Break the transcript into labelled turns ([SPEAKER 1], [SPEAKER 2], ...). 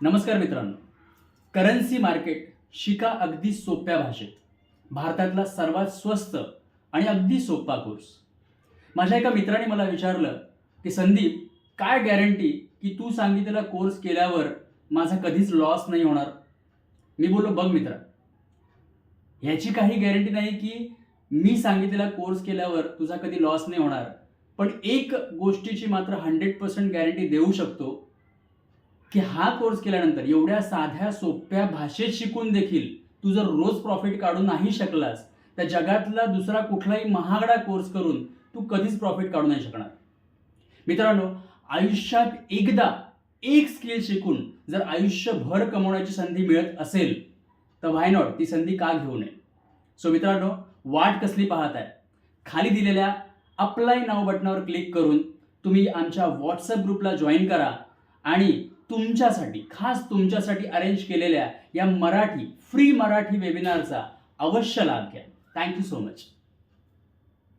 [SPEAKER 1] नमस्कार मित्रांनो. Currency market शिका अगदी सोप्या भाषेत. भारतातला सर्वात स्वस्त आणि अगदी सोपा कोर्स माझ्या एका मित्राने मला विचारलं की संदीप काय गॅरंटी की तू सांगितलेला कोर्स केल्यावर माझा कधीच लॉस नाही होणार? मी बोललो बघ मित्रा ह्याची काही गॅरंटी नाही की मी सांगितलेला कोर्स केल्यावर तुझा कधी लॉस नाही होणार. पण एक गोष्टीची मात्र हंड्रेड पर्सेंट गॅरंटी देऊ शकतो की हा कोर्स केल्यानंतर एवढ्या साध्या सोप्या भाषेत शिकून देखील तू जर रोज प्रॉफिट काढू नाही शकलास तर जगातला दुसरा कुठलाही महागडा कोर्स करून तू कधीच प्रॉफिट काढू नाही शकणार. मित्रांनो आयुष्यात एकदा एक स्किल शिकून जर आयुष्यभर कमवण्याची संधी मिळत असेल तर व्हाय नॉट ती संधी का घेऊ नये? सो मित्रांनो वाट कसली पाहत आहे खाली दिलेल्या अप्लाय नाव बटनावर क्लिक करून तुम्ही आमच्या व्हॉट्सअप ग्रुपला जॉईन करा आणि तुमच्यासाठी खास तुमच्यासाठी अरेंज केलेल्या या मराठी फ्री मराठी वेबिनारचा अवश्य लाभ घ्या. Thank you so much